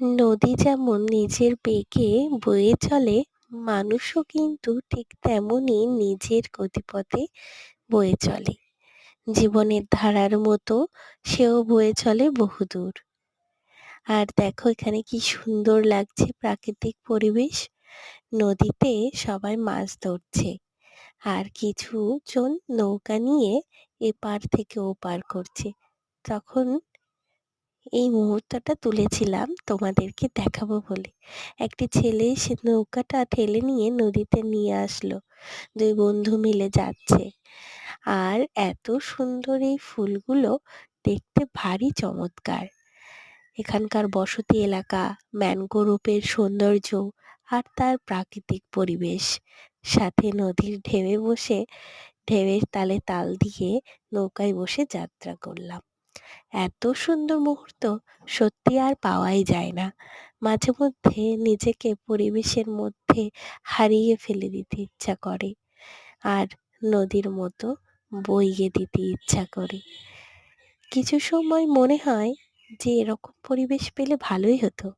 নদী যেমন নিজের বেগে বয়ে চলে, মানুষও কিন্তু ঠিক তেমনই নিজের গতিপথে বয়ে চলে। জীবনের ধারার মতো সেও বয়ে চলে বহুদূর। আর দেখো এখানে কি সুন্দর লাগছে প্রাকৃতিক পরিবেশ। নদীতে সবাই মাছ ধরছে আর কিছু জন নৌকা নিয়ে এপার থেকে ওপার করছে। তখন এই মুহূর্তটা তুলেছিলাম তোমাদেরকে দেখাবো বলে। একটি ছেলে সে নৌকাটা ঠেলে নিয়ে নদীতে নিয়ে আসলো। দুই বন্ধু মিলে যাচ্ছে। আর এত সুন্দর এই ফুলগুলো দেখতে ভারী চমৎকার। এখানকার বসতি এলাকা ম্যানগ্রোভের সৌন্দর্য আর তার প্রাকৃতিক পরিবেশ। সাথে নদীর ঢেউয়ে বসে, ঢেউয়ের তালে তাল দিয়ে নৌকায় বসে যাত্রা করলাম। এত সুন্দর মুহূর্ত সত্যি আর পাওয়াই যায় না। মাঝে মধ্যে নিজেকে পরিবেশের মধ্যে হারিয়ে ফেলে দিতে ইচ্ছা করে আর নদীর মতো বইয়ে দিতে ইচ্ছা করে। কিছু সময় মনে হয় যে এরকম পরিবেশ পেলে ভালোই হতো।